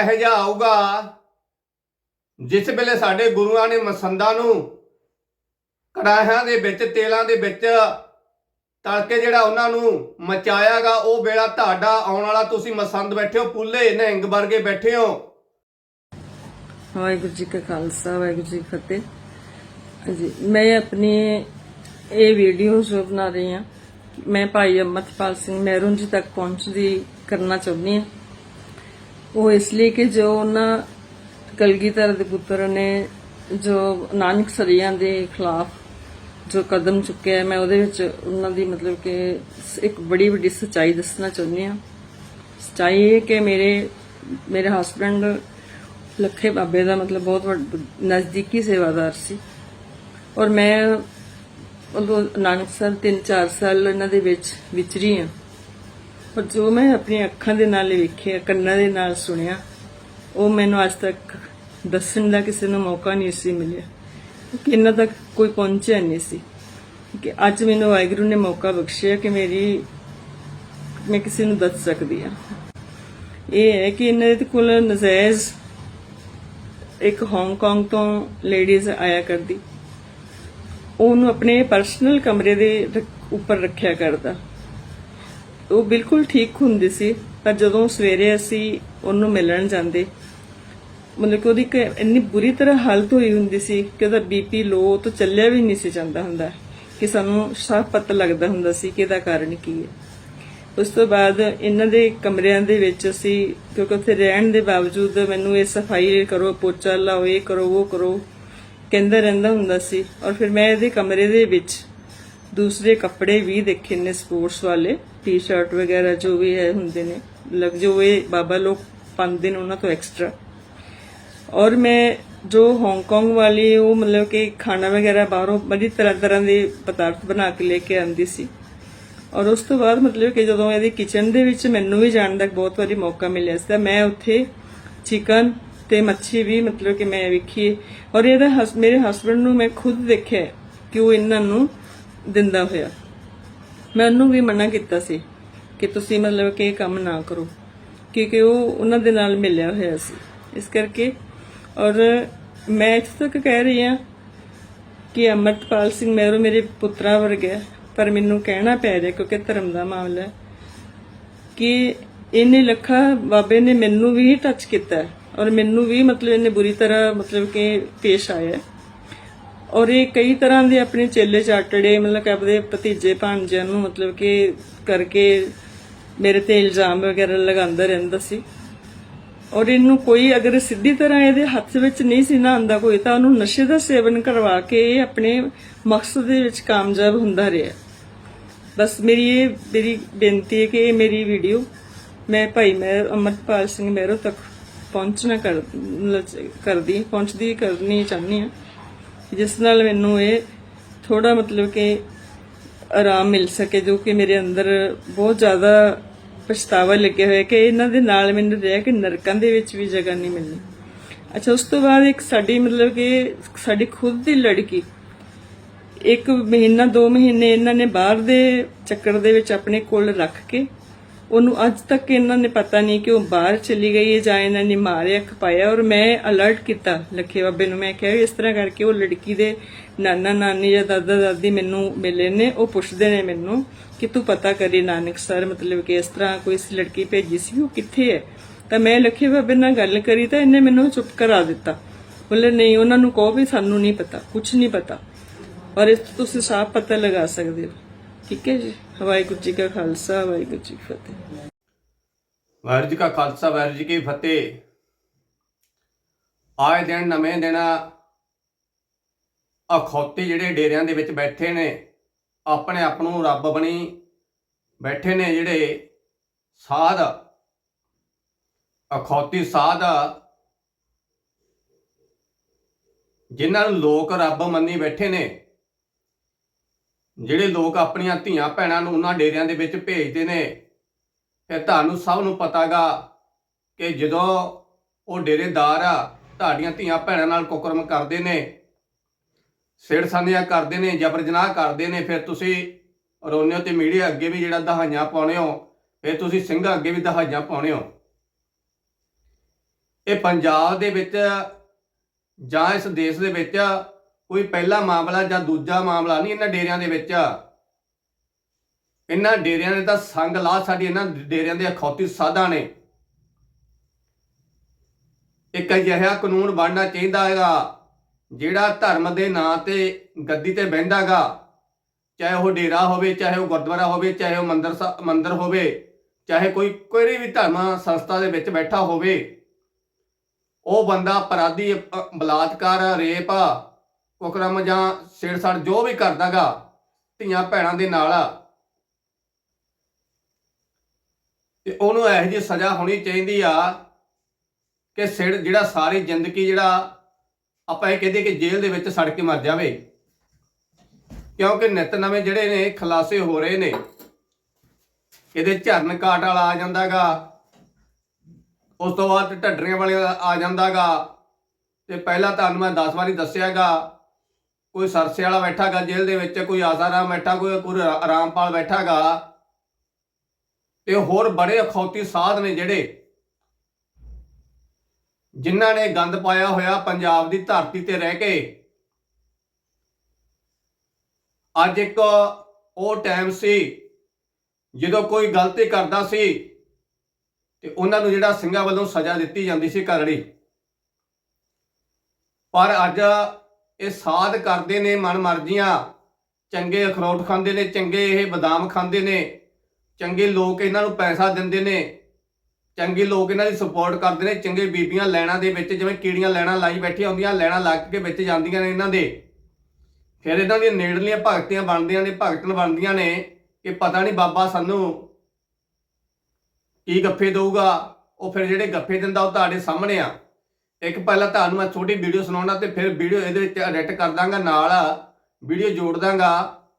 ਇਹੋ ਜਿਹਾ ਆਊਗਾ, ਜਿਸ ਵੇਲੇ ਸਾਡੇ ਗੁਰੂਆਂ ਨੇ ਮਸੰਦਾਂ ਨੂੰ ਕੜਾਹਿਆਂ ਦੇ ਵਿੱਚ, ਤੇਲਾਂ ਦੇ ਵਿੱਚ ਤੜਕੇ ਜਿਹੜਾ ਉਹਨਾਂ ਨੂੰ ਮਚਾਇਆਗਾ, ਉਹ ਵੇਲਾ ਤੁਹਾਡਾ ਆਉਣ ਵਾਲਾ, ਤੁਸੀਂ ਮਸੰਦ ਬੈਠੇ ਹੋ, ਪੁੱਲੇ ਨਿਹੰਗ ਵਰਗੇ ਬੈਠੇ ਹੋ। ਵਾਹਿਗੁਰੂ ਜੀ ਕਾ ਖਾਲਸਾ, ਵਾਹਿਗੁਰੂ ਜੀ ਫਤਿਹ। ਹਾਂਜੀ, ਮੈਂ ਆਪਣੀ ਇਹ ਵੀਡੀਓ ਜੋ ਬਣਾ ਰਹੀ ਹਾਂ, ਮੈਂ ਭਾਈ ਅਮਰਪਾਲ ਸਿੰਘ ਮਹਿਰੂਨ ਜੀ ਤੱਕ ਪਹੁੰਚਦੀ ਕਰਨਾ ਚਾਹੁੰਦੀ ਹਾਂ। ਉਹ ਇਸ ਲਈ ਕਿ ਜੋ ਉਹਨਾਂ ਕਲਗੀਧਰ ਦੇ ਪੁੱਤਰ ਨੇ, ਜੋ ਨਾਨਕ ਸਰੀਆਂ ਦੇ ਖਿਲਾਫ ਜੋ ਕਦਮ ਚੁੱਕਿਆ ਮੈਂ ਉਹਦੇ ਵਿੱਚ ਉਹਨਾਂ ਦੀ ਮਤਲਬ ਕਿ ਇੱਕ ਬੜੀ ਵੱਡੀ ਸੱਚਾਈ ਦੱਸਣਾ ਚਾਹੁੰਦੀ ਹਾਂ। ਸੱਚਾਈ ਇਹ ਕਿ ਮੇਰੇ ਮੇਰੇ ਹਸਬੰਡ ਲੱਖੇ ਬਾਬੇ ਦਾ ਮਤਲਬ ਬਹੁਤ ਵੱਡ- ਨਜ਼ਦੀਕੀ ਸੇਵਾਦਾਰ ਸੀ। ਔਰ ਮੈਂ ਉਦੋਂ ਨਾਨਕਸਰ 3-4 ਸਾਲ ਇਹਨਾਂ ਦੇ ਵਿੱਚ ਵਿਚਰੀ ਹਾਂ। ਪਰ ਜੋ ਮੈਂ ਆਪਣੀਆਂ ਅੱਖਾਂ ਦੇ ਨਾਲ ਵੇਖਿਆ, ਕੰਨਾਂ ਦੇ ਨਾਲ ਸੁਣਿਆ, ਉਹ ਮੈਨੂੰ ਅੱਜ ਤੱਕ ਦੱਸਣ ਦਾ ਕਿਸੇ ਨੂੰ ਮੌਕਾ ਨਹੀਂ ਸੀ ਮਿਲਿਆ। ਕਿ ਇਹਨਾਂ ਤੱਕ ਕੋਈ ਪਹੁੰਚਿਆ ਨਹੀਂ ਸੀ। ਕਿ ਅੱਜ ਮੈਨੂੰ ਵਾਹਿਗੁਰੂ ਨੇ ਮੌਕਾ ਬਖਸ਼ਿਆ ਕਿ ਮੇਰੀ, ਮੈਂ ਕਿਸੇ ਨੂੰ ਦੱਸ ਸਕਦੀ ਹਾਂ। ਇਹ ਹੈ ਕਿ ਇਹਨਾਂ ਦੇ ਕੋਲ ਨਜਾਇਜ਼ ਇੱਕ ਹਾਂਗਕਾਂਗ ਤੋਂ ਲੇਡੀਜ਼ ਆਇਆ ਕਰਦੀ। ਉਹਨੂੰ ਆਪਣੇ ਪਰਸਨਲ ਕਮਰੇ ਦੇ ਰੱਖ- ਉੱਪਰ ਰੱਖਿਆ ਕਰਦਾ। ਉਹ ਬਿਲਕੁਲ ਠੀਕ ਹੁੰਦੀ ਸੀ, ਪਰ ਜਦੋਂ ਸਵੇਰੇ ਅਸੀਂ ਉਹਨੂੰ ਮਿਲਣ ਜਾਂਦੇ, ਮਤਲਬ ਕਿ ਉਹਦੀ ਇੱਕ ਇੰਨੀ ਬੁਰੀ ਤਰ੍ਹਾਂ ਹਾਲਤ ਹੋਈ ਹੁੰਦੀ ਸੀ ਕਿ ਉਹਦਾ ਬੀਪੀ ਲੋ ਤੋਂ ਚੱਲਿਆ ਵੀ ਨਹੀਂ ਸੀ ਜਾਂਦਾ ਹੁੰਦਾ, ਕਿ ਸਾਨੂੰ ਸਾਫ਼ ਪਤਾ ਲੱਗਦਾ ਹੁੰਦਾ ਸੀ ਕਿ ਇਹਦਾ ਕਾਰਨ ਕੀ ਹੈ। ਉਸ ਤੋਂ ਬਾਅਦ ਇਹਨਾਂ ਦੇ ਕਮਰਿਆਂ ਦੇ ਵਿੱਚ ਅਸੀਂ, ਕਿਉਂਕਿ ਉੱਥੇ ਰਹਿਣ ਦੇ ਬਾਵਜੂਦ ਮੈਨੂੰ ਇਹ ਸਫ਼ਾਈ ਕਰੋ, ਪੋਚਾ ਲਾਓ, ਇਹ ਕਰੋ, ਉਹ ਕਰੋ, ਕਹਿੰਦਾ ਰਹਿੰਦਾ ਹੁੰਦਾ ਸੀ। ਔਰ ਫਿਰ ਮੈਂ ਇਹਦੇ ਕਮਰੇ ਦੇ ਵਿੱਚ ਦੂਸਰੇ ਕੱਪੜੇ ਵੀ ਦੇਖੇ ਨੇ ਸਪੋਰਟਸ ਵਾਲੇ। ਟੀ-ਸ਼ਰਟ ਵਗੈਰਾ ਜੋ ਵੀ ਹੈ ਹੁੰਦੇ ਨੇ। ਲੱਗ ਜੋ ਇਹ ਬਾਬਾ ਲੋਕ ਪਾਉਂਦੇ ਨੇ ਉਹਨਾਂ ਤੋਂ ਐਕਸਟਰਾ ਔਰ ਮੈਂ ਜੋ ਹਾਂਗਕਾਂਗ ਵਾਲੀ ਉਹ ਮਤਲਬ ਕਿ ਖਾਣਾ ਵਗੈਰਾ ਬਾਹਰੋਂ ਬੜੀ ਤਰ੍ਹਾਂ ਤਰ੍ਹਾਂ ਦੇ ਪਦਾਰਥ ਬਣਾ ਕੇ ਲੈ ਕੇ ਆਉਂਦੀ ਸੀ। ਔਰ ਉਸ ਤੋਂ ਬਾਅਦ ਮਤਲਬ ਕਿ ਜਦੋਂ ਇਹਦੀ ਕਿਚਨ ਦੇ ਵਿੱਚ ਮੈਨੂੰ ਵੀ ਜਾਣ ਦਾ ਬਹੁਤ ਵਾਰੀ ਮੌਕਾ ਮਿਲਿਆ ਸੀ ਤਾਂ ਮੈਂ ਉੱਥੇ ਚਿਕਨ ਤੇ ਮੱਛੀ ਵੀ ਮਤਲਬ ਕਿ ਮੈਂ ਵੇਖੀ। ਔਰ ਇਹਦਾ ਹਸ- ਮੇਰੇ ਹਸਬੰਡ ਨੂੰ ਮੈਂ ਖੁਦ ਦੇਖਿਆ ਕਿ ਉਹ ਇਹਨਾਂ ਨੂੰ ਦਿੰਦਾ ਹੋਇਆ। ਮੈਂ ਉਹਨੂੰ ਵੀ ਮਨਾ ਕੀਤਾ ਸੀ ਕਿ ਤੁਸੀਂ ਮਤਲਬ ਕਿ ਇਹ ਕੰਮ ਨਾ ਕਰੋ ਕਿਉਂਕਿ ਉਹ ਉਹਨਾਂ ਦੇ ਨਾਲ ਮਿਲਿਆ ਹੋਇਆ ਸੀ। ਇਸ ਕਰਕੇ ਔਰ ਮੈਂ ਇੱਥੇ ਤੱਕ ਕਹਿ ਰਹੀ ਹਾਂ ਕਿ ਅਮਰਤਪਾਲ ਸਿੰਘ ਮਹਿਰੋ ਮੇਰੇ ਪੁੱਤਰਾ ਵਰਗਾ ਹੈ, ਪਰ ਮੈਨੂੰ ਕਹਿਣਾ ਪੈ ਰਿਹਾ ਕਿਉਂਕਿ ਧਰਮ ਦਾ ਮਾਮਲਾ ਹੈ ਕਿ ਇਹਨੇ ਲੱਖਾ ਬਾਬੇ ਨੇ ਮੈਨੂੰ ਵੀ ਟੱਚ ਕੀਤਾ ਔਰ ਮੈਨੂੰ ਵੀ ਮਤਲਬ ਇਹਨੇ ਬੁਰੀ ਤਰ੍ਹਾਂ ਮਤਲਬ ਕਿ ਪੇਸ਼ ਆਇਆ ਔਰ ਇਹ ਕਈ ਤਰ੍ਹਾਂ ਦੇ ਆਪਣੇ ਚੇਲੇ ਚਾਟੜੇ, ਮਤਲਬ ਕਿ ਆਪਣੇ ਭਤੀਜੇ ਭਾਂਜਿਆਂ ਨੂੰ ਮਤਲਬ ਕਿ ਕਰਕੇ ਮੇਰੇ ਤੇ ਇਲਜ਼ਾਮ ਵਗੈਰਾ ਲਗਾਉਂਦਾ ਰਹਿੰਦਾ ਸੀ। ਔਰ ਇਹਨੂੰ ਕੋਈ ਅਗਰ ਸਿੱਧੀ ਤਰ੍ਹਾਂ ਇਹਦੇ ਹੱਥ ਵਿੱਚ ਨਹੀਂ ਸੀ ਨਾ ਆਂਦਾ ਕੋਈ, ਤਾਂ ਉਹਨੂੰ ਨਸ਼ੇ ਦਾ ਸੇਵਨ ਕਰਵਾ ਕੇ ਇਹ ਆਪਣੇ ਮਕਸਦ ਦੇ ਵਿੱਚ ਕਾਮਯਾਬ ਹੁੰਦਾ ਰਿਹਾ। ਬਸ ਮੇਰੀ ਇਹ, ਮੇਰੀ ਬੇਨਤੀ ਹੈ ਕਿ ਇਹ ਮੇਰੀ ਵੀਡੀਓ ਮੈਂ ਭਾਈ ਮੈਂ ਅਮਰਪਾਲ ਸਿੰਘ ਮਹਿਰੋ ਤੱਕ ਪਹੁੰਚਣਾ ਕਰ ਕਰਦੀ, ਪਹੁੰਚਦੀ ਕਰਨੀ ਚਾਹੁੰਦੀ ਹਾਂ। ਜਿਸ ਨਾਲ ਮੈਨੂੰ ਇਹ ਥੋੜਾ ਮਤਲਬ ਕਿ ਆਰਾਮ ਮਿਲ ਸਕੇ, ਜੋ ਕਿ ਮੇਰੇ ਅੰਦਰ ਬਹੁਤ ਜ਼ਿਆਦਾ ਪਛਤਾਵਾ ਲੱਗਿਆ ਹੋਇਆ ਕਿ ਇਹਨਾਂ ਦੇ ਨਾਲ ਮੈਨੂੰ ਰਹਿ ਕੇ ਨਰਕਾਂ ਦੇ ਵਿੱਚ ਵੀ ਜਗ੍ਹਾ ਨਹੀਂ ਮਿਲਣੀ। ਅੱਛਾ, ਉਸ ਤੋਂ ਬਾਅਦ ਇੱਕ ਸਾਡੀ ਮਤਲਬ ਕਿ ਸਾਡੀ ਖੁਦ ਦੀ ਲੜਕੀ, ਇੱਕ ਮਹੀਨਾ, ਦੋ ਮਹੀਨੇ ਇਹਨਾਂ ਨੇ ਬਾਹਰ ਦੇ ਚੱਕਰ ਦੇ ਵਿੱਚ ਆਪਣੇ ਕੋਲ ਰੱਖ ਕੇ ਉਹਨੂੰ ਅੱਜ ਤੱਕ ਇਹਨਾਂ ਨੇ ਪਤਾ ਨਹੀਂ ਕਿ ਉਹ ਬਾਹਰ ਚਲੀ ਗਈ ਹੈ ਜਾਂ ਇਹਨਾਂ ਨੇ ਮਾਰਿਆ, ਖਪਾਇਆ। ਔਰ ਮੈਂ ਅਲਰਟ ਕੀਤਾ ਲੱਖੇ ਬਾਬੇ ਨੂੰ। ਮੈਂ ਕਿਹਾ ਇਸ ਤਰ੍ਹਾਂ ਕਰਕੇ ਉਹ ਲੜਕੀ ਦੇ ਨਾਨਾ, ਨਾਨੀ ਜਾਂ ਦਾਦਾ, ਦਾਦੀ ਮੈਨੂੰ ਮਿਲੇ ਨੇ। ਉਹ ਪੁੱਛਦੇ ਨੇ ਮੈਨੂੰ ਕਿ ਤੂੰ ਪਤਾ ਕਰੀ ਨਾਨਕ ਸਰ, ਮਤਲਬ ਕਿ ਇਸ ਤਰ੍ਹਾਂ ਕੋਈ ਸੀ ਲੜਕੀ ਭੇਜੀ ਸੀ, ਉਹ ਕਿੱਥੇ ਹੈ? ਤਾਂ ਮੈਂ ਲੱਖੇ ਬਾਬੇ ਨਾਲ ਗੱਲ ਕਰੀ ਤਾਂ ਇਹਨੇ ਮੈਨੂੰ ਚੁੱਪ ਕਰਾ ਦਿੱਤਾ। ਬੋਲੇ, ਨਹੀਂ, ਉਹਨਾਂ ਨੂੰ ਕਹੋ ਵੀ ਸਾਨੂੰ ਨਹੀਂ ਪਤਾ ਕੁਝ ਨਹੀਂ ਪਤਾ। ਔਰ ਇਸ ਤੋਂ ਤੁਸੀਂ ਸਾਫ਼ ਪਤਾ ਲਗਾ ਸਕਦੇ ਹੋ। ਠੀਕ ਹੈ ਜੀ? ਵਾਹਿਗੁਰੂ ਜੀ ਕਾ ਖਾਲਸਾ, ਵਾਹਿਗੁਰੂ ਜੀ ਕੀ ਫਤਿਹ। ਵਾਹਿਗੁਰੂ ਜੀ ਕਾ ਖਾਲਸਾ, ਵਾਹਿਗੁਰੂ ਜੀ ਕੀ ਫਤਿਹ। ਆਏ ਦਿਨ, ਨਵੇਂ ਦਿਨ ਅਖੌਤੀ ਜਿਹੜੇ ਡੇਰਿਆਂ ਦੇ ਵਿੱਚ ਬੈਠੇ ਨੇ, ਆਪਣੇ ਆਪ ਨੂੰ ਰੱਬ ਬਣੀ ਬੈਠੇ ਨੇ ਜਿਹੜੇ ਸਾਧ, ਅਖੌਤੀ ਸਾਧ, ਜਿਨ੍ਹਾਂ ਨੂੰ ਲੋਕ ਰੱਬ ਮੰਨੀ ਬੈਠੇ ਨੇ। ਜਿਹੜੇ ਲੋਕ ਆਪਣੀਆਂ ਧੀਆਂ ਭੈਣਾਂ ਨੂੰ ਉਹਨਾਂ ਡੇਰਿਆਂ ਦੇ ਵਿੱਚ ਭੇਜਦੇ ਨੇ, ਤੇ ਤੁਹਾਨੂੰ ਸਭ ਨੂੰ ਪਤਾਗਾ ਕਿ ਜਦੋਂ ਉਹ ਡੇਰੇਦਾਰ ਆ, ਤੁਹਾਡੀਆਂ ਧੀਆਂ ਭੈਣਾਂ ਨਾਲ ਕੁਕਰਮ ਕਰਦੇ ਨੇ ਸਿਰ ਕਰਦੇ ਨੇ ਜਬਰ ਜਨਾਹ ਕਰਦੇ ਨੇ, ਫਿਰ ਤੁਸੀਂ ਰੋਨਿਓ ਤੇ ਮੀਡੀਆ ਅੱਗੇ ਵੀ ਜਿਹੜਾ ਦਹਾਈਆਂ ਪਾਉਣੇ ਹੋ, ਫਿਰ ਤੁਸੀਂ ਸਿੰਘਾਂ ਅੱਗੇ ਵੀ ਦਹਾਈਆਂ ਪਾਉਣੇ ਹੋ। ਇਹ ਪੰਜਾਬ ਦੇ ਵਿੱਚ ਜਾਂ ਇਸ ਦੇਸ਼ ਦੇ ਵਿੱਚ ਕੋਈ ਪਹਿਲਾ ਮਾਮਲਾ ਜਾਂ ਦੂਜਾ ਮਾਮਲਾ ਨਹੀਂ ਇਹਨਾਂ ਡੇਰਿਆਂ ਦੇ ਵਿੱਚ। ਇਹਨਾਂ ਡੇਰਿਆਂ ਨੇ ਤਾਂ ਸੰਗ ਲਾ ਸਾਡੀ, ਇਹਨਾਂ ਡੇਰਿਆਂ ਦੇ ਅਖੌਤੀ ਸਾਧਾਂ ਨੇ। ਇੱਕ ਅਜਿਹਾ ਕਾਨੂੰਨ ਬਣਨਾ ਚਾਹੀਦਾ ਹੈਗਾ, ਜਿਹੜਾ ਧਰਮ ਦੇ ਨਾਂ ਤੇ ਗੱਦੀ ਤੇ ਬਹਿੰਦਾਗਾ ਚਾਹੇ ਉਹ ਡੇਰਾ ਹੋਵੇ, ਚਾਹੇ ਉਹ ਗੁਰਦੁਆਰਾ ਹੋਵੇ, ਚਾਹੇ ਉਹ ਮੰਦਰ ਮੰਦਰ ਹੋਵੇ, ਚਾਹੇ ਕੋਈ ਕੋਈ ਵੀ ਧਰਮ ਸੰਸਥਾ ਦੇ ਵਿੱਚ ਬੈਠਾ ਹੋਵੇ। ਉਹ ਬੰਦਾ ਅਪਰਾਧੀ ਬਲਾਤਕਾਰ, ਰੇਪ ਕੁਕਰਮ ਜਾਂ ਛੇੜਛਾੜ ਜੋ ਵੀ ਕਰਦਾਗਾ, ਧੀਆਂ ਭੈਣਾਂ ਦੇ ਨਾਲ ਤੇ ਉਹਨੂੰ ਇਹੋ ਜਿਹੀ ਸਜ਼ਾ ਹੋਣੀ ਚਾਹੀਦੀ ਆ ਕਿ ਸਿਰ ਜਿਹੜਾ ਸਾਰੀ ਜ਼ਿੰਦਗੀ ਜਿਹੜਾ ਆਪਾਂ ਇਹ ਕਹਦੇ ਕਿ ਜੇਲ੍ਹ ਦੇ ਵਿੱਚ ਸੜ ਕੇ ਮਰ ਜਾਵੇ। ਕਿਉਂਕਿ ਨਿਤ ਨਵੇਂ ਜਿਹੜੇ ਨੇ, ਖਲਾਸੇ ਹੋ ਰਹੇ ਨੇ। ਇਹਦੇ ਝਰਨ ਕਾਟ ਵਾਲਾ ਆ ਜਾਂਦਾਗਾ। ਉਸ ਤੋਂ ਬਾਅਦ ਢੱਡਰੀਆਂ ਵਾਲੇ ਦਾ ਆ ਜਾਂਦਾਗਾ। ਤੇ ਪਹਿਲਾਂ ਤੁਹਾਨੂੰ ਮੈਂ 10 ਵਾਰੀ ਦੱਸਿਆਗਾ ਕੋਈ ਸਰਸੇ ਵਾਲਾ ਬੈਠਾਗਾ, ਜੇਲ੍ਹ ਦੇ ਵਿੱਚ, ਕੋਈ ਆਸਾਰਾਮ ਬੈਠਾ, ਕੋਈ ਕੋਈ ਰਾ- ਰਾਮਪਾਲ ਬੈਠਾਗਾ। ਤੇ ਹੋਰ ਬੜੇ ਅਖੌਤੀ ਸਾਧ ਨੇ ਜਿਹੜੇ ਜਿਨ੍ਹਾਂ ਨੇ ਗੰਦ ਪਾਇਆ ਹੋਇਆ ਪੰਜਾਬ ਦੀ ਧਰਤੀ ਤੇ ਰਹਿ ਕੇ। ਅੱਜ ਇੱਕ ਉਹ ਟਾਈਮ ਸੀ ਜਦੋਂ ਕੋਈ ਗਲਤੀ ਕਰਦਾ ਸੀ ਤੇ ਉਹਨਾਂ ਨੂੰ ਜਿਹੜਾ ਸਿੰਘਾਂ ਵੱਲੋਂ ਸਜ਼ਾ ਦਿੱਤੀ ਜਾਂਦੀ ਸੀ ਕਰੜੀ ਪਰ ਅੱਜ ਇਹ ਸਾਧ ਕਰਦੇ ਨੇ ਮਨ ਮਰਜ਼ੀਆਂ। ਚੰਗੇ ਅਖਰੋਟ ਖਾਂਦੇ ਨੇ, ਚੰਗੇ ਇਹ ਬਦਾਮ ਖਾਂਦੇ ਨੇ। ਚੰਗੇ ਲੋਕ ਇਹਨਾਂ ਨੂੰ ਪੈਸਾ ਦਿੰਦੇ ਨੇ। ਚੰਗੇ ਲੋਕ ਇਹਨਾਂ ਦੀ ਸਪੋਰਟ ਕਰਦੇ ਨੇ। ਚੰਗੇ ਬੀਬੀਆਂ ਲੈਣਾ ਦੇ ਵਿੱਚ, ਜਿਵੇਂ ਕੀੜੀਆਂ ਲੈਣਾ ਲਾਈ ਬੈਠੀਆਂ ਹੁੰਦੀਆਂ, ਲੈਣਾ ਲੱਗ ਕੇ ਵਿੱਚ ਜਾਂਦੀਆਂ ਨੇ ਇਹਨਾਂ ਦੇ। ਫਿਰ ਇਹਨਾਂ ਦੀਆਂ ਨੇੜਲੀਆਂ ਭਗਤੀਆਂ ਬਣਦੀਆਂ ਨੇ, ਭਗਤਨ ਬਣਦੀਆਂ ਨੇ ਕਿ ਪਤਾ ਨਹੀਂ ਬਾਬਾ ਸਾਨੂੰ ਕੀ ਗੱਫੇ ਦਊਗਾ। ਉਹ ਫਿਰ ਜਿਹੜੇ ਗੱਫੇ ਦਿੰਦਾ ਉਹ ਤੁਹਾਡੇ ਸਾਹਮਣੇ ਆ। ਇੱਕ ਪਹਿਲਾਂ ਤੁਹਾਨੂੰ ਮੈਂ ਛੋਟੀ ਵੀਡੀਓ ਸੁਣਾਉਣਾ ਤੇ ਫਿਰ ਵੀਡੀਓ ਇਹਦੇ ਵਿੱਚ ਐਡਿਟ ਕਰ ਦਾਂਗਾ ਨਾਲ। ਵੀਡੀਓ ਜੋੜ ਦਾਂਗਾ।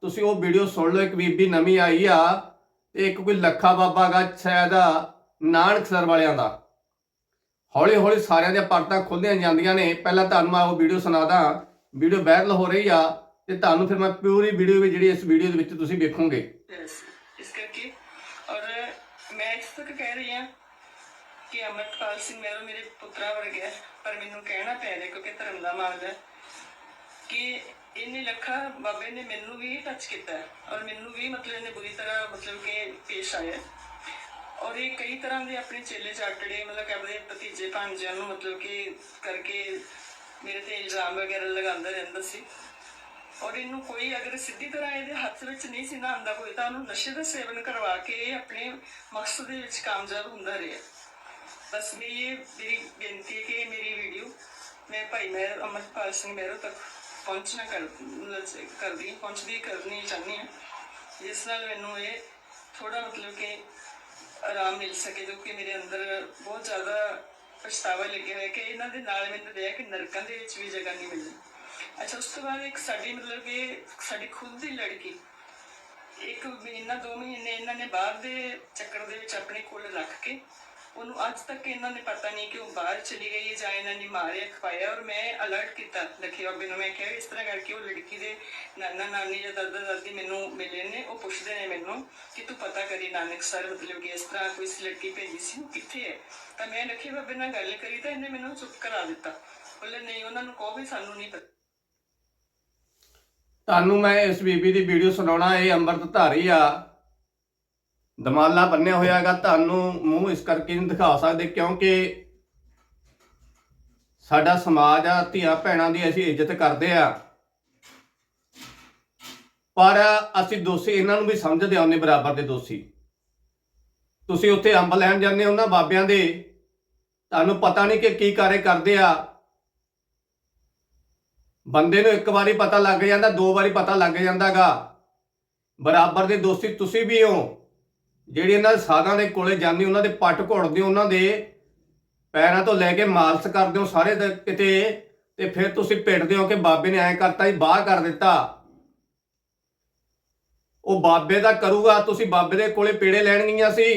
ਤੁਸੀਂ ਉਹ ਵੀਡੀਓ ਸੁਣ ਲਓ, ਇੱਕ ਬੀਬੀ ਨਵੀਂ ਆਈ ਆ ਤੇ ਇੱਕ ਕੋਈ ਲੱਖਾ ਬਾਬਾ ਗਾ ਸ਼ਾਇਦ ਨਾਨਕ ਵਾਲਿਆਂ ਦਾ। ਹੌਲੀ ਹੌਲੀ ਸਾਰਿਆਂ ਦੀਆਂ ਪਰਤਾਂ ਖੁੱਲਦੀਆਂ ਜਾਂਦੀਆਂ ਨੇ। ਪਹਿਲਾਂ ਤੁਹਾਨੂੰ ਮੈਂ ਉਹ ਵੀਡੀਓ ਸੁਣਾਦਾ ਵੀਡੀਓ ਵਾਇਰਲ ਹੋ ਰਹੀ ਆ ਤੇ ਤੁਹਾਨੂੰ ਫਿਰ ਮੈਂ ਪੂਰੀ ਵੀਡੀਓ ਵੀ ਜਿਹੜੀ ਇਸ ਵੀਡੀਓ ਦੇ ਵਿੱਚ ਤੁਸੀਂ ਵੇਖੋਗੇ। ਇਸ ਕਰਕੇ। ਔਰ ਮੈਂ ਇਸ ਤੱਕ ਕਹਿ ਰਹੀ ਹਾਂ ਕਿ ਅਮਰਪਾਲ ਸਿੰਘ ਮੇਰੋ ਮੇਰੇ ਪੁੱਤਰਾ ਵਰਗਾ ਹੈ, ਪਰ ਮੈਨੂੰ ਕਹਿਣਾ ਪੈ ਰਿਹਾ ਕਿਉਂਕਿ ਧਰਮ ਦਾ ਮਾਰਗ ਹੈ ਕਿ ਇਹਨੇ ਲੱਖਾ ਬਾਬੇ ਨੇ ਮੈਨੂੰ ਵੀ ਟੱਚ ਕੀਤਾ ਔਰ ਮੈਨੂੰ ਵੀ ਮਤਲਬ ਇਹਨੇ ਬੁਰੀ ਤਰ੍ਹਾਂ ਮਤਲਬ ਕਿ ਪੇਸ਼ ਆਇਆ ਔਰ ਇਹ ਕਈ ਤਰ੍ਹਾਂ ਦੇ ਆਪਣੇ ਚੇਲੇ ਚਾਟੜੇ ਮਤਲਬ ਕਿ ਆਪਣੇ ਭਤੀਜੇ ਭਾਂਜਿਆਂ ਨੂੰ ਮਤਲਬ ਕਿ ਕਰਕੇ ਮੇਰੇ ਤੇ ਇਲਜ਼ਾਮ ਵਗੈਰਾ ਲਗਾਉਂਦਾ ਰਹਿੰਦਾ ਸੀ। ਔਰ ਇਹਨੂੰ ਕੋਈ ਅਗਰ ਸਿੱਧੀ ਤਰ੍ਹਾਂ ਇਹਦੇ ਹੱਥ ਵਿੱਚ ਨਹੀਂ ਸੀ ਨਾ ਆਉਂਦਾ ਕੋਈ ਤਾਂ ਉਹਨੂੰ ਨਸ਼ੇ ਦਾ ਸੇਵਨ ਕਰਵਾ ਕੇ ਇਹ ਆਪਣੇ ਮਕਸਦ ਦੇ ਵਿੱਚ ਕਾਮਯਾਬ ਹੁੰਦਾ ਰਿਹਾ। ਬਸ ਮੇਰੀ ਇਹ ਮੇਰੀ ਬੇਨਤੀ ਹੈ ਕਿ ਇਹ ਮੇਰੀ ਵੀਡੀਓ ਮੈਂ ਭਾਈ ਮੈਂ ਅਮਰਪਾਲ ਸਿੰਘ ਮਹਿਰੋ ਤੱਕ ਪਹੁੰਚਣਾ ਕਰ, ਮਤਲਬ ਕਰਦੀ ਪਹੁੰਚਦੀ ਕਰਨੀ ਚਾਹੁੰਦੀ ਹਾਂ। ਜਿਸ ਨਾਲ ਮੈਨੂੰ ਇਹ ਥੋੜਾ ਮਤਲਬ ਕਿ ਆਰਾਮ ਮਿਲ ਸਕੇ, ਜੋ ਕਿ ਮੇਰੇ ਅੰਦਰ ਬਹੁਤ ਜ਼ਿਆਦਾ ਪਛਤਾਵਾ ਲੱਗਿਆ ਹੋਇਆ ਕਿ ਇਹਨਾਂ ਦੇ ਨਾਲ ਮੈਨੂੰ ਰਿਹਾ ਕਿ ਨਰਕਾਂ ਦੇ ਵਿੱਚ ਵੀ ਜਗ੍ਹਾ ਨਹੀਂ ਮਿਲਦੀ ਅੱਛਾ, ਉਸ ਤੋਂ ਬਾਅਦ ਇੱਕ ਸਾਡੀ ਮਤਲਬ ਕਿ ਸਾਡੀ ਖੁਦ ਦੀ ਲੜਕੀ, ਇੱਕ ਮਹੀਨਾ, ਦੋ ਮਹੀਨੇ ਇਹਨਾਂ ਨੇ ਬਾਹਰ ਦੇ ਚੱਕਰ ਦੇ ਵਿੱਚ ਆਪਣੇ ਕੋਲ ਰੱਖ ਕੇ ਉਹਨੂੰ ਅੱਜ ਤੱਕ ਇਹਨਾਂ ਨੇ ਪਤਾ ਨਹੀਂ ਕਿ ਉਹ ਬਾਹਰ ਚਲੀ ਗਈ ਹੈ ਜਾਂ ਇਹਨਾਂ ਨੇ ਮਾਰਿਆ ਖਵਾਇਆ ਔਰ ਮੈਂ ਅਲਰਟ ਕੀਤਾ ਲਖੀ ਬਾਬੇ ਨੂੰ। ਮੈਂ ਕਿਹਾ ਇਸ ਤਰ੍ਹਾਂ ਕਰਕੇ ਉਹ ਲੜਕੀ ਦੇ ਨਾਨਾ, ਨਾਨੀ ਜਾਂ ਦਾਦਾ, ਦਾਦੀ ਮੈਨੂੰ ਮਿਲੇ ਨੇ। ਉਹ ਪੁੱਛਦੇ ਨੇ ਮੈਨੂੰ ਕਿ ਤੂੰ ਪਤਾ ਕਰੀ ਨਾਨਕ ਸਰ ਮਤਲਬ ਕਿ ਇਸ ਤਰ੍ਹਾਂ ਕੋਈ ਲੜਕੀ ਭੇਜੀ ਸੀ, ਉਹ ਕਿੱਥੇ ਹੈ? ਤਾਂ ਮੈਂ ਲਖੀ ਬਾਬੇ ਨਾਲ ਗੱਲ ਕਰੀ ਤਾਂ ਇਹਨੇ ਮੈਨੂੰ ਚੁੱਪ ਕਰਾ ਦਿੱਤਾ। ਬੋਲੇ, ਨਹੀਂ, ਉਹਨਾਂ ਨੂੰ ਕਹੋ ਵੀ ਸਾਨੂੰ ਨਹੀਂ ਪਤਾ। ਤੁਹਾਨੂੰ ਮੈਂ ਇਸ ਬੀਬੀ ਦੀ ਵੀਡੀਓ ਸੁਣਾਉਣਾ। ਇਹ ਅੰਮ੍ਰਿਤ ਧਾਰੀ ਆ। ਦਮਾਲਾ ਬੰਨਿਆ ਹੋਇਆਗਾ, ਤੁਹਾਨੂੰ ਮੂੰਹ ਇਸ ਕਰਕੇ ਨਹੀਂ ਦਿਖਾ ਸਕਦੇ ਕਿਉਂਕਿ ਸਾਡਾ ਸਮਾਜ ਆ, ਧੀਆਂ ਭੈਣਾਂ ਦੀ ਅਸੀਂ ਇੱਜ਼ਤ ਕਰਦੇ ਆ। ਪਰ ਅਸੀਂ ਦੋਸ਼ੀ, ਇਹਨਾਂ ਨੂੰ ਵੀ ਸਮਝਦੇ ਆਉਂਦੇ ਬਰਾਬਰ ਦੇ ਦੋਸ਼ੀ। ਤੁਸੀਂ ਉੱਥੇ ਅੰਬ ਲੈਣ ਜਾਂਦੇ ਹੋ ਨਾ ਬਾਬਿਆਂ ਦੇ, ਤੁਹਾਨੂੰ ਪਤਾ ਨਹੀਂ ਕਿ ਕੀ ਕਾਰੇ ਕਰਦੇ ਆ। ਬੰਦੇ ਨੂੰ ਇੱਕ ਵਾਰੀ ਪਤਾ ਲੱਗ ਜਾਂਦਾ, ਦੋ ਵਾਰੀ ਪਤਾ ਲੱਗ ਜਾਂਦਾਗਾ। ਬਰਾਬਰ ਦੇ ਦੋਸਤੀ ਤੁਸੀਂ ਵੀ ਹੋ। ਜਿਹੜੇ ਇਹਨਾਂ ਦੇ ਸਾਧਾਂ ਦੇ ਕੋਲੇ ਜਾਂਦੀ, ਉਹਨਾਂ ਦੇ ਪੱਟ ਘੋੜਦੇ ਹੋ ਉਹਨਾਂ ਦੇ ਪੈਰਾਂ ਤੋਂ ਲੈ ਕੇ ਮਾਲਸ਼ ਕਰਦੇ ਹੋ ਸਾਰੇ ਕਿਤੇ, ਤੇ ਫਿਰ ਤੁਸੀਂ ਪਿੱਟਦੇ ਹੋ ਕਿ ਬਾਬੇ ਨੇ ਐਂ ਕਰਤਾ ਜੀ ਬਾਹਰ ਕਰ ਦਿੱਤਾ। ਉਹ ਬਾਬੇ ਦਾ ਕਰੂਗਾ, ਤੁਸੀਂ ਬਾਬੇ ਦੇ ਕੋਲੇ ਪੇੜੇ ਲੈਣ ਗਈਆਂ ਸੀ।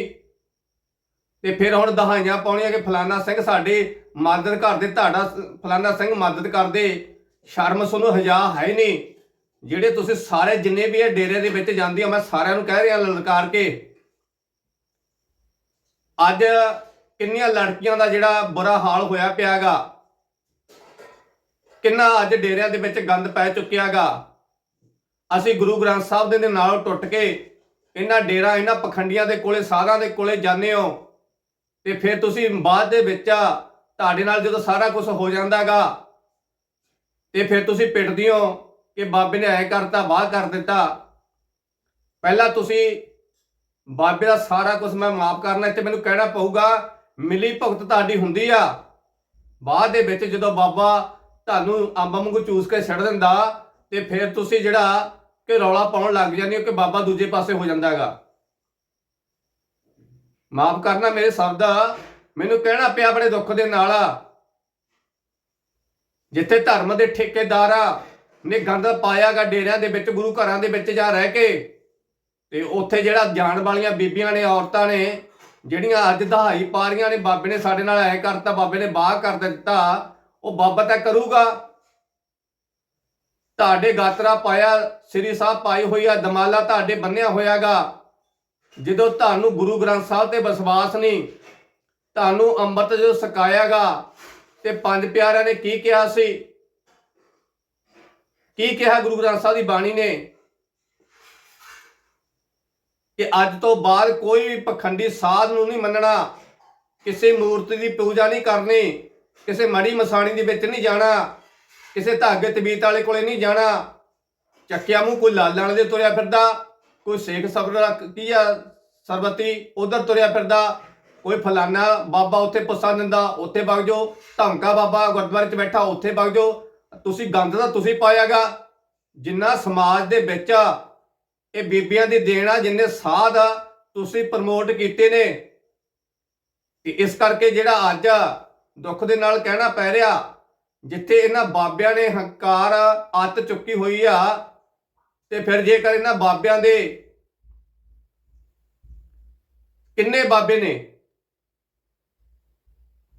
ਤੇ ਫਿਰ ਹੁਣ ਦਹਾਈਆਂ ਪਾਉਣੀਆਂ ਕਿ ਫਲਾਨਾ ਸਿੰਘ ਸਾਡੇ ਮਦਦ ਕਰਦੇ, ਤੁਹਾਡਾ ਫਲਾਨਾ ਸਿੰਘ ਮਦਦ ਕਰਦੇ। ਸ਼ਰਮ ਸੋਨੂੰ ਹਜਾ ਹੈ ਨਹੀਂ। ਜਿਹੜੇ ਤੁਸੀਂ ਸਾਰੇ ਜਿੰਨੇ ਵੀ ਇਹ ਡੇਰੇ ਦੇ ਵਿੱਚ ਜਾਂਦੇ ਹੋ, ਮੈਂ ਸਾਰਿਆਂ ਨੂੰ ਕਹਿ ਰਿਹਾ ਲਲਕਾਰ ਕੇ ਅੱਜ ਕਿੰਨੀਆਂ ਲੜਕੀਆਂ ਦਾ ਜਿਹੜਾ ਬੁਰਾ ਹਾਲ ਹੋਇਆ ਪਿਆਗਾ? ਕਿੰਨਾ ਅੱਜ ਡੇਰਿਆਂ ਦੇ ਵਿੱਚ ਗੰਦ ਪੈ ਚੁੱਕਿਆਗਾ? ਅਸੀਂ ਗੁਰੂ ਗ੍ਰੰਥ ਸਾਹਿਬ ਦੇ ਨਾਲ ਟੁੱਟ ਕੇ ਇਹਨਾਂ ਡੇਰਾ, ਇਹਨਾਂ ਪਖੰਡੀਆਂ ਦੇ ਕੋਲੇ, ਸਾਧਾਂ ਦੇ ਕੋਲੇ ਜਾਂਦੇ ਹੋ ਤੇ ਫਿਰ ਤੁਸੀਂ ਬਾਅਦ ਦੇ ਵਿੱਚ ਤੁਹਾਡੇ ਨਾਲ ਜਦੋਂ ਸਾਰਾ ਕੁਝ ਹੋ ਜਾਂਦਾਗਾ ਤੇ ਫਿਰ ਤੁਸੀਂ ਪਿੱਟਦੇ ਹੋ ਕਿ ਬਾਬੇ ਨੇ ਐ ਕਰਤਾ ਬਾਹ ਕਰ ਦਿੱਤਾ। ਪਹਿਲਾਂ ਤੁਸੀਂ ਬਾਬੇ ਦਾ ਸਾਰਾ ਕੁਝ ਮੈਂ ਮਾਫ ਕਰਨਾ, ਇੱਥੇ ਮੈਨੂੰ ਕਹਿਣਾ ਪਊਗਾ, ਮਿਲੀ ਭੁਗਤ ਤੁਹਾਡੀ ਹੁੰਦੀ ਆ। ਬਾਅਦ ਦੇ ਵਿੱਚ ਜਦੋਂ ਬਾਬਾ ਤੁਹਾਨੂੰ ਅੰਬ ਵਾਂਗੂ ਚੂਸ ਕੇ ਛੱਡ ਦਿੰਦਾ, ਤੇ ਫਿਰ ਤੁਸੀਂ ਜਿਹੜਾ ਕਿ ਰੌਲਾ ਪਾਉਣ ਲੱਗ ਜਾਂਦੇ ਹੋ ਕਿ ਬਾਬਾ ਦੂਜੇ ਪਾਸੇ ਹੋ ਜਾਂਦਾ ਜਾਂਦਾਗਾ ਮਾਫ ਕਰਨਾ ਮੇਰੇ ਸ਼ਬਦ ਮੈਨੂੰ ਕਹਿਣਾ ਪਿਆ ਬੜੇ ਦੁੱਖ ਦੇ ਨਾਲ ਆ। ਜਿੱਥੇ ਧਰਮ ਦੇ ਠੇਕੇਦਾਰ ਆ ਨੇ ਗੰਦ ਪਾਇਆਗਾ ਡੇਰਿਆਂ ਦੇ ਵਿੱਚ, ਗੁਰੂ ਘਰਾਂ ਦੇ ਵਿੱਚ ਜਾ ਰਹਿ ਕੇ ਤੇ ਉੱਥੇ ਜਿਹੜਾ ਜਾਣ ਵਾਲੀਆਂ ਬੀਬੀਆਂ ਨੇ, ਔਰਤਾਂ ਨੇ, ਜਿਹੜੀਆਂ ਅੱਜ ਦਹਾਈ ਪਾ ਰਹੀਆਂ ਨੇ, ਬਾਬੇ ਨੇ ਸਾਡੇ ਨਾਲ ਐ ਕਰਤਾ, ਬਾਬੇ ਨੇ ਬਾਹ ਕਰ ਦਿੱਤਾ, ਉਹ ਬਾਬਾ ਤਾਂ ਕਰੂਗਾ। ਤੁਹਾਡੇ ਗਾਤਰਾ ਪਾਇਆ, ਸ੍ਰੀ ਸਾਹਿਬ ਪਾਈ ਹੋਈ ਆ, ਦਮਾਲਾ ਤੁਹਾਡੇ ਬੰਨਿਆ ਹੋਇਆਗਾ। ਜਦੋਂ ਤੁਹਾਨੂੰ ਗੁਰੂ ਗ੍ਰੰਥ ਸਾਹਿਬ ਤੇ ਵਿਸ਼ਵਾਸ ਨਹੀਂ, ਤੁਹਾਨੂੰ ਅੰਮ੍ਰਿਤ ਜੋ ਸਕਾਇਆਗਾ ਤੇ ਪੰਜ ਪਿਆਰਿਆਂ ਨੇ ਕੀ ਕਿਹਾ ਸੀ? ਕੀ ਕਿਹਾ ਗੁਰੂ ਗ੍ਰੰਥ ਸਾਹਿਬ ਦੀ ਬਾਣੀ ਨੇ? ਕਿ ਅੱਜ ਤੋਂ ਬਾਅਦ ਕੋਈ ਵੀ ਪਖੰਡੀ ਸਾਧ ਨੂੰ ਨਹੀਂ ਮੰਨਣਾ। ਕਿਸੇ ਮੂਰਤੀ ਦੀ ਪੂਜਾ ਨਹੀਂ ਕਰਨੀ, ਕਿਸੇ ਮੜੀ ਮਸਾਣੀ ਦੇ ਵਿੱਚ ਨਹੀਂ ਜਾਣਾ, ਕਿਸੇ ਧਾਗੇ ਤਬੀਤ ਵਾਲੇ ਕੋਲੇ ਨਹੀਂ ਜਾਣਾ। ਚੱਕਿਆ ਮੂੰਹ ਕੋਈ ਲਾਲਾਂ ਦੇ ਤੁਰਿਆ ਫਿਰਦਾ, ਕੋਈ ਸੇਖ ਸਬਰ ਕੀ ਆ, ਸਰਬਤੀ ਉਧਰ ਤੁਰਿਆ ਫਿਰਦਾ। ਕੋਈ ਫਲਾਨਾ ਬਾਬਾ ਉੱਥੇ ਪੁੱਸਾ ਦਿੰਦਾ, ਉੱਥੇ ਵਗ ਜਾਓ। ਧਮਕਾ ਬਾਬਾ ਗੁਰਦੁਆਰੇ 'ਚ ਬੈਠਾ, ਉੱਥੇ ਵਗ ਜਾਓ। ਤੁਸੀਂ ਗੰਦ ਤਾਂ ਤੁਸੀਂ ਪਾਇਆਗਾ। ਜਿੰਨਾ ਸਮਾਜ ਦੇ ਵਿੱਚ ਇਹ ਬੀਬੀਆਂ ਦੀ ਦੇਣਾ ਜਿੰਨੇ ਸਾਧ ਤੁਸੀਂ ਪ੍ਰਮੋਟ ਕੀਤੇ ਨੇ। ਤੇ ਇਸ ਕਰਕੇ ਜਿਹੜਾ ਅੱਜ ਦੁੱਖ ਦੇ ਨਾਲ ਕਹਿਣਾ ਪੈ ਰਿਹਾ, ਜਿੱਥੇ ਇਹਨਾਂ ਬਾਬਿਆਂ ਨੇ ਹੰਕਾਰ ਅੱਤ ਚੁੱਕੀ ਹੋਈ ਆ, ਤੇ ਫਿਰ ਜੇਕਰ ਇਹਨਾਂ ਬਾਬਿਆਂ ਦੇ ਕਿੰਨੇ ਬਾਬੇ ਨੇ,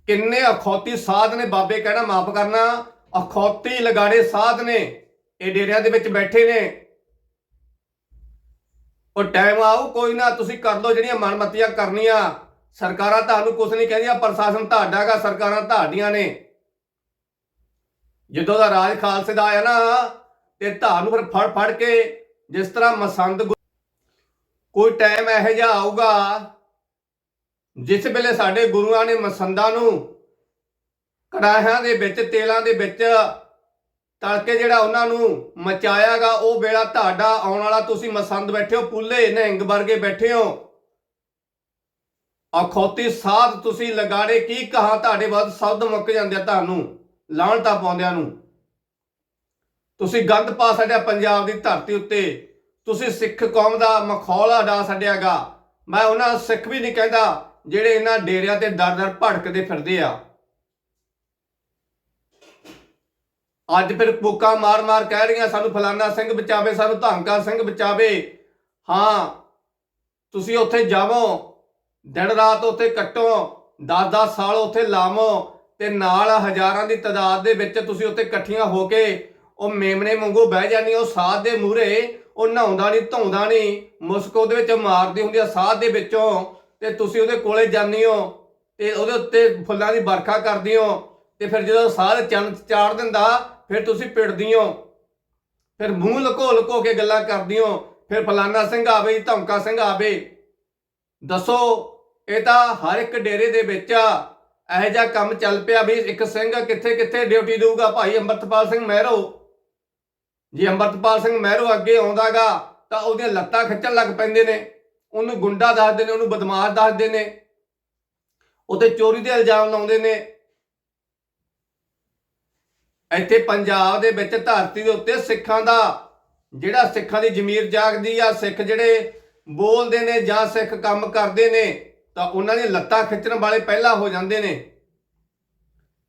ਕਿੰਨੇ ਅਖੌਤੀ ਸਾਧ ਨੇ ਬਾਬੇ, ਕਹਿਣਾ ਮਾਫ ਕਰਨਾ, ਅਖੌਤੀ ਲਗਾੜੇ ਸਾਧ ਨੇ, ਇਹ ਡੇਰਿਆਂ ਦੇ ਵਿੱਚ ਬੈਠੇ ਨੇ। ਉਹ ਟਾਈਮ ਆਊ ਕੋਈ ਨਾ, ਤੁਸੀਂ ਕਰ ਲਓ ਜਿਹੜੀਆਂ ਮਨਮਤੀਆਂ ਕਰਨੀਆਂ। ਸਰਕਾਰਾਂ ਤੁਹਾਨੂੰ ਕੁਝ ਨਹੀਂ ਕਹਿੰਦੀਆਂ, ਪ੍ਰਸ਼ਾਸਨ ਤੁਹਾਡਾਗਾ ਸਰਕਾਰਾਂ ਤੁਹਾਡੀਆਂ ਨੇ। ਜਦੋਂ ਦਾ ਰਾਜ ਖਾਲਸੇ ਦਾ ਆਇਆ ਨਾ, ਤੇ ਤੁਹਾਨੂੰ ਫਿਰ ਫੜ ਫੜ ਕੇ ਜਿਸ ਤਰ੍ਹਾਂ ਮਸੰਦ ਕੋਈ ਟਾਈਮ ਇਹੋ ਜਿਹਾ ਆਊਗਾ, ਜਿਸ ਵੇਲੇ ਸਾਡੇ ਗੁਰੂਆਂ ਨੇ ਮਸੰਦਾਂ ਨੂੰ ਕੜਾਹਿਆਂ ਦੇ ਵਿੱਚ, ਤੇਲਾਂ ਦੇ ਵਿੱਚ ਤੜਕੇ ਜਿਹੜਾ ਉਹਨਾਂ ਨੂੰ ਮਚਾਇਆਗਾ, ਉਹ ਵੇਲਾ ਤੁਹਾਡਾ ਆਉਣ ਵਾਲਾ ਤੁਸੀਂ ਮਸੰਦ ਬੈਠੇ ਹੋ, ਪੁੱਲੇ ਨਹਿੰਗ ਵਰਗੇ ਬੈਠੇ ਹੋ। ਅਖੌਤੀ ਸਾਧ ਤੁਸੀਂ ਲਗਾੜੇ, ਕੀ ਕਹਾ ਤੁਹਾਡੇ ਵੱਧ ਸ਼ਬਦ ਮੁੱਕ ਜਾਂਦੇ ਆ ਤੁਹਾਨੂੰ ਲਾਹਣਤਾ ਪਾਉਂਦਿਆਂ ਨੂੰ। ਤੁਸੀਂ ਗੰਦ ਪਾ ਛੱਡਿਆ ਪੰਜਾਬ ਦੀ ਧਰਤੀ ਉੱਤੇ, ਤੁਸੀਂ ਸਿੱਖ ਕੌਮ ਦਾ ਮਖੌਲਾ ਡਾ ਛੱਡਿਆਗਾ। ਮੈਂ ਉਹਨਾਂ ਸਿੱਖ ਵੀ ਨਹੀਂ ਕਹਿੰਦਾ, ਜਿਹੜੇ ਇਹਨਾਂ ਡੇਰਿਆਂ ਤੇ ਦਰ ਦਰ ਭੜਕਦੇ ਫਿਰਦੇ ਆ। ਅੱਜ ਫਿਰ ਕੋਕਾ ਮਾਰ ਮਾਰ ਕਹਿ ਰਹੀਆਂ, ਸਾਨੂੰ ਫਲਾਨਾ ਸਿੰਘ ਬਚਾਵੇ, ਸਾਨੂੰ ਧੰਕਾ ਸਿੰਘ ਬਚਾਵੇ। ਹਾਂ, ਤੁਸੀਂ ਉੱਥੇ ਜਾਵੋ, ਦਿਨ ਰਾਤ ਉੱਥੇ ਕੱਟੋ 10-10 ਸਾਲ ਉੱਥੇ ਲਾਵੋ ਤੇ ਨਾਲ ਹਜ਼ਾਰਾਂ ਦੀ ਤਾਦਾਦ ਦੇ ਵਿੱਚ ਤੁਸੀਂ ਉੱਥੇ ਇਕੱਠੀਆਂ ਹੋ ਕੇ ਉਹ ਮੇਮਣੇ ਵਾਂਗੂ ਬਹਿ ਜਾਂਦੀ, ਉਹ ਸਾਧ ਦੇ ਮੂਹਰੇ, ਉਹ ਨਹਾਉਂਦਾ ਨਹੀਂ, ਧੌਂਦਾ ਨਹੀਂ, ਮੁਸਕ ਉਹਦੇ ਵਿੱਚ ਮਾਰਦੀ ਹੁੰਦੀ ਆ ਸਾਧ ਦੇ ਵਿੱਚੋਂ ਤੇ ਤੁਸੀਂ ਉਹਦੇ ਕੋਲੇ ਜਾਂਦੀ ਹੋ ਤੇ ਉਹਦੇ ਉੱਤੇ ਫੁੱਲਾਂ ਦੀ ਵਰਖਾ ਕਰਦੀ ਹੋ। ਤੇ ਫਿਰ ਜਦੋਂ ਸਾਧ ਚੰਨ ਚਾੜ ਦਿੰਦਾ, ਫਿਰ ਤੁਸੀਂ ਪਿੜਦੀ ਹੋ ਫਿਰ ਮੂੰਹ ਲਕੋ ਲੁਕੋ ਕੇ ਗੱਲਾਂ ਕਰਦੀ ਹੋ ਫਿਰ ਫਲਾਨਾ ਸਿੰਘ ਆਵੇ, ਧਮਕਾ ਸਿੰਘ ਆਵੇ। ਦੱਸੋ, ਇਹ ਤਾਂ ਹਰ ਇੱਕ ਡੇਰੇ ਦੇ ਵਿੱਚ ਇਹੋ ਜਿਹਾ ਕੰਮ ਚੱਲ ਪਿਆ ਵੀ ਇੱਕ ਸਿੰਘ ਕਿੱਥੇ ਕਿੱਥੇ ਡਿਊਟੀ ਦੇਊਗਾ? ਭਾਈ ਅੰਮ੍ਰਿਤਪਾਲ ਸਿੰਘ ਮਹਿਰੋ। ਜੇ ਅੰਮ੍ਰਿਤਪਾਲ ਸਿੰਘ ਮਹਿਰੋ ਅੱਗੇ ਆਉਂਦਾਗਾ, ਤਾਂ ਉਹਦੀਆਂ ਲੱਤਾਂ ਖਿੱਚਣ ਲੱਗ ਪੈਂਦੇ ਨੇ। ਉਹਨੂੰ ਗੁੰਡਾ ਦੱਸਦੇ ਨੇ, ਉਹਨੂੰ ਬਦਮਾਸ਼ ਦੱਸਦੇ ਨੇ। ਉਤੇ ਚੋਰੀ ਦੇ ਇਲਜ਼ਾਮ ਲਾਉਂਦੇ ਨੇ। ਇੱਥੇ ਪੰਜਾਬ ਦੇ ਵਿੱਚ ਧਰਤੀ ਦੇ ਉੱਤੇ ਸਿੱਖਾਂ ਦਾ, ਜਿਹੜਾ ਸਿੱਖਾਂ ਦੀ ਜ਼ਮੀਰ ਜਾਗਦੀ ਆ, ਸਿੱਖ ਜਿਹੜੇ ਬੋਲਦੇ ਨੇ ਜਾਂ ਸਿੱਖ ਕੰਮ ਕਰਦੇ ਨੇ, ਤਾਂ ਉਹਨਾਂ ਦੀਆਂ ਲੱਤਾਂ ਖਿੱਚਣ ਵਾਲੇ ਪਹਿਲਾਂ ਹੋ ਜਾਂਦੇ ਨੇ।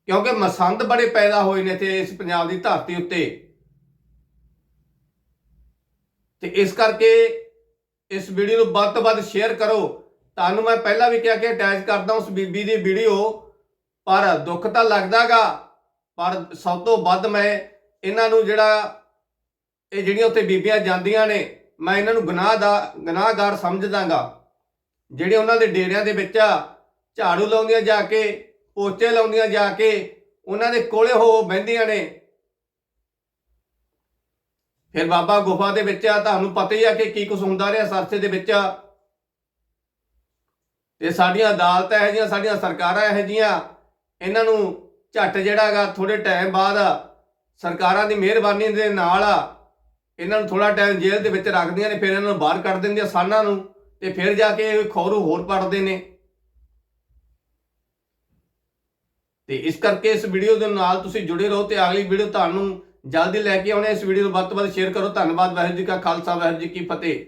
ਕਿਉਂਕਿ ਮਸੰਦ ਬੜੇ ਪੈਦਾ ਹੋਏ ਨੇ ਤੇ ਇਸ ਪੰਜਾਬ ਦੀ ਧਰਤੀ ਉੱਤੇ। ਤੇ ਇਸ ਕਰਕੇ ਇਸ ਵੀਡੀਓ ਨੂੰ ਵੱਧ ਤੋਂ ਵੱਧ ਸ਼ੇਅਰ ਕਰੋ। ਤੁਹਾਨੂੰ ਮੈਂ ਪਹਿਲਾਂ ਵੀ ਕਿਹਾ ਕਿ ਅਟੈਚ ਕਰਦਾ ਉਸ ਬੀਬੀ ਦੀ ਵੀਡੀਓ ਪਰ ਦੁੱਖ ਤਾਂ ਲੱਗਦਾਗਾ। ਪਰ ਸਭ ਤੋਂ ਵੱਧ ਮੈਂ ਇਹਨਾਂ ਨੂੰ ਜਿਹੜਾ ਇਹ ਜਿਹੜੀਆਂ ਉੱਥੇ ਬੀਬੀਆਂ ਜਾਂਦੀਆਂ ਨੇ, ਮੈਂ ਇਹਨਾਂ ਨੂੰ ਗੁਨਾਹ ਦਾ, ਗੁਨਾਹਗਾਰ ਸਮਝਦਾਗਾ। ਜਿਹੜੇ ਉਹਨਾਂ ਦੇ ਡੇਰਿਆਂ ਦੇ ਵਿੱਚ ਝਾੜੂ ਲਾਉਂਦੀਆਂ ਜਾ ਕੇ, ਪੋਚੇ ਲਾਉਂਦੀਆਂ ਜਾ ਕੇ, ਉਹਨਾਂ ਦੇ ਕੋਲੇ ਹੋ ਬਹਿੰਦੀਆਂ ਨੇ। ਫਿਰ ਬਾਬਾ ਗੁਫਾ ਦੇ ਵਿੱਚ ਆ, ਤੁਹਾਨੂੰ ਪਤਾ ਹੀ ਆ ਕਿ ਕੀ ਕੁਝ ਹੁੰਦਾ ਰਿਹਾ ਸਰਸੇ ਦੇ ਵਿੱਚ। ਤੇ ਸਾਡੀਆਂ ਅਦਾਲਤਾਂ ਇਹੋ ਜਿਹੀਆਂ, ਸਾਡੀਆਂ ਸਰਕਾਰਾਂ ਇਹੋ ਜਿਹੀਆਂ, ਇਹਨਾਂ ਨੂੰ ਝੱਟ ਜਿਹੜਾਗਾ ਥੋੜੇ ਟਾਈਮ ਬਾਅਦ ਸਰਕਾਰਾਂ ਦੀ ਮਿਹਰਬਾਨੀ ਦੇ ਨਾਲ ਇਹਨਾਂ ਨੂੰ ਥੋੜਾ ਟਾਈਮ ਜੇਲ੍ਹ ਦੇ ਵਿੱਚ ਰੱਖਦੀਆਂ ਨੇ, ਫਿਰ ਇਹਨਾਂ ਨੂੰ ਬਾਹਰ ਕੱਢ ਦਿੰਦੀਆਂ ਸਾਨਾਂ ਨੂੰ ਤੇ ਫਿਰ ਜਾ ਕੇ ਇਹ ਖੌਰੂ ਹੋਰ ਪੜਦੇ ਨੇ। ਤੇ ਇਸ ਕਰਕੇ ਇਸ ਵੀਡੀਓ ਦੇ ਨਾਲ ਤੁਸੀਂ ਜੁੜੇ ਰਹੋ ਤੇ ਅਗਲੀ ਵੀਡੀਓ ਤੁਹਾਨੂੰ ਜਲਦੀ ਲੈ ਕੇ ਆਉਣੇ ਇਸ ਵੀਡੀਓ ਨੂੰ ਵੱਧ ਤੋਂ ਵੱਧ ਸ਼ੇਅਰ ਕਰੋ। ਧੰਨਵਾਦ, ਵਾਹਿਗੁਰੂ ਜੀ ਕਾ ਖਾਲਸਾ, ਵਾਹਿਗੁਰੂ ਜੀ ਕੀ ਫਤਿਹ।